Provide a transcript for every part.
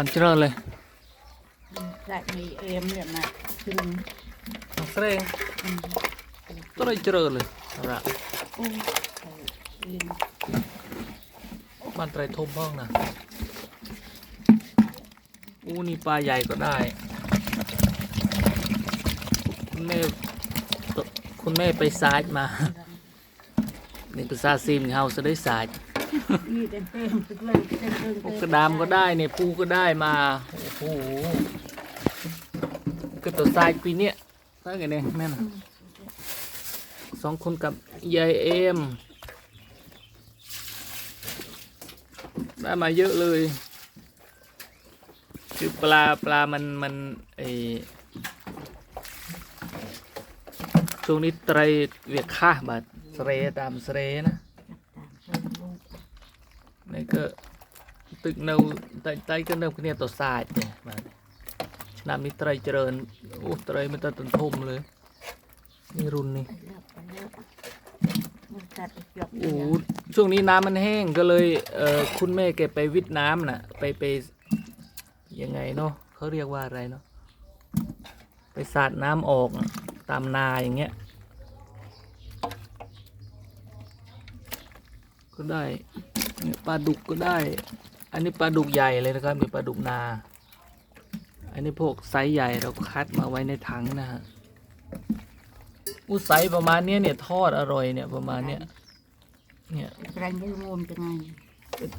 บ้านเจริญเลย lại mì êm vậy mà chừng น้องเสรงก็เลยเจริญเลยเอาละ ô êm บ้านไตรทมห้องนะอู้นี่ปลาใหญ่ก็ได้ คุณแม่ตคุณแม่ไปซาดมา นี่ภาษาซีมเฮาจะได้สา พวกกระดามก็ได้เนี่ยปูก็ได้มา โอ้โหก็ตัวทรายปีเนี้ยทรายไงเนี่ยแม่น่ะสองคนกับยายเอ็มได้มาเยอะเลย คือปลาปลามันมันไอช่วงนี้ไตรเวียกค่าบาดเสเรตามเสเรนะ นี่ก็ ตึกเนาแต่ใจก็เนเนี่ยต่อสายเนี่ยมาชนะมีไตรเจริญโอ้ไตรมันตัดต้นทุ่มเลยนี่รุนนี่โอ้ช่วงนี้น้ำมันแห้งก็เลยเออคุณแม่แกไปวิทน้ำน่ะ ไปไปยังไงเนาะเขาเรียกว่าอะไรเนาะไปสาดน้ำออกตามนาอย่างเงี้ยก็ได้ปลาดุกก็ได้ อันนี้ปลาดุกใหญ่เลยนะครับมีปลาดุกนา อันนี้พวกไซส์ใหญ่เราคัดมาไว้ในถังนะฮะอู้ไซส์ประมาณเนี้ยเนี่ยทอดอร่อยเนี่ยประมาณเนี้ยเนี่ยกระยังมุมจังไง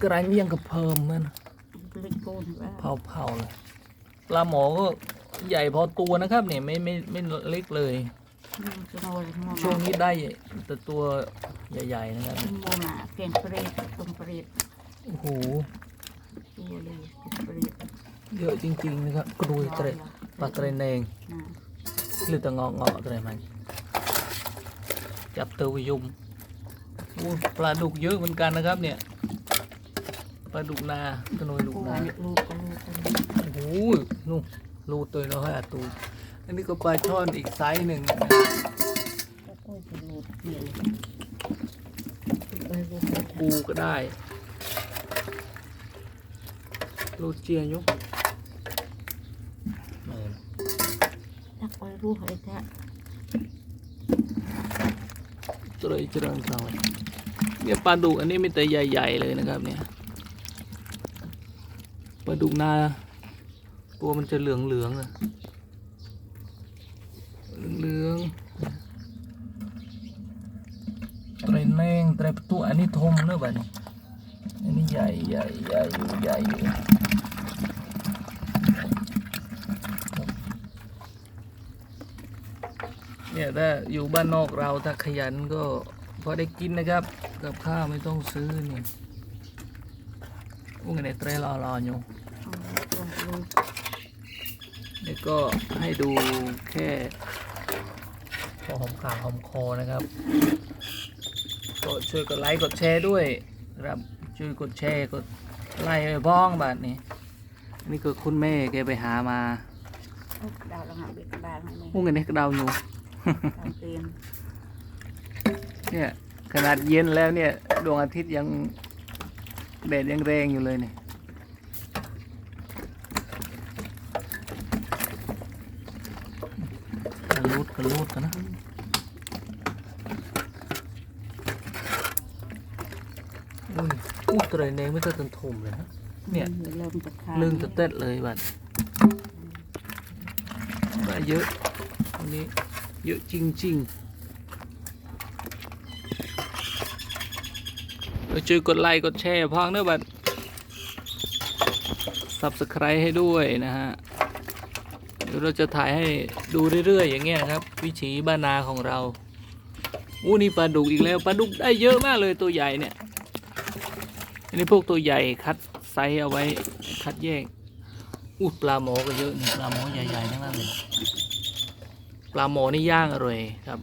กระไรเมี่ยงกับเพิ่มมันเล็กโกนว่าเผาเผาๆเลยปลาหมอก็ใหญ่พอตัวนะครับเนี่ยไม่ไม่ไม่เล็กเลยจะโนยมัวช่วงนี้ได้แต่ตัวใหญ่ ๆ นะครับมัวมาเปลี่ยนเปรตตรงเปรตโอ้โหตัว เยอะจริงๆนะครับกรุยเตรปลาเตรเนงหรือตะเงาะเงาะอะไรมันจับเตัววิยุมปลาดุกเยอะเหมือนกันนะครับเนี่ยปลาดุกนาตะนอยดุกนาโอ้โหนู่นรูตัวน้อยอะตูอันนี้ก็ปลาช่อนอีกไซส์หนึ่งปูก็ได้ รูเจียยุกเออถ้าไปรู้ให้แท้เจริญเจริญเขาเนี่ยปลาดุกอันนี้มีแต่ใหญ่ ๆ เลยนะครับ เนี่ยปลาดุกนาตัวมันจะเหลืองๆอะเหลืองๆไตรแนงไตรประตูอันนี้ทมเนอะบัดนี้ อันนี้ใหญ่ใหญ่ใหญ่อยู่ใหญ่อยู่เนี่ยถ้าอยู่บ้านนอกเราถ้าขยันก็พอได้กินนะครับ กับข้าวไม่ต้องซื้อนี่ยโอ้ยในเตรรอรออยู่ลูกนี่ก็ให้ดูแค่พอหอมปากหอมคอนะครับ ก็ช่วยกดไลค์กดแชร์ด้วยนะครับ ช่วยกดแชร์กดไลค์ไปบ้องบาทนี้นี่ก็คุณแม่แกไปหามาดาวละหาเบ็ดบางนี่พุ่งกันนี่กระเดาอยู่ดาวเตียนเนี่ยขนาดเย็นแล้วเนี่ยดวงอาทิตย์ยังแดดยังแรงอยู่เลยเนี่ยกระลูดกระลูดกันนะ อุ้ยอู้ตรายเนงไม่ต้องตันทมเลยนะเนี่ยเริ่มจะขาดเรื่องจะเต้นเลยบัดได้เยอะวันนี้เยอะจริงๆเออช่วยกดไลค์กดแชร์พังเนอะบัด subscribe ให้ด้วยนะฮะเดี๋ยวเราจะถ่ายให้ดูเรื่อยๆอย่างเงี้ยนะครับ วิถีบ้านนาของเราอู้นี่ปลาดุกอีกแล้วปลาดุกได้เยอะมากเลยตัวใหญ่เนี่ยอั นี้พวกตัวใหญ่คัดไซส์เอาไว้คัดแยกอู้ปลาหมอก็เยอะนี่ปลาหมอใหญ่ๆทั้งนั้นเลยปลาหมอนี่ย่างอร่อยครับ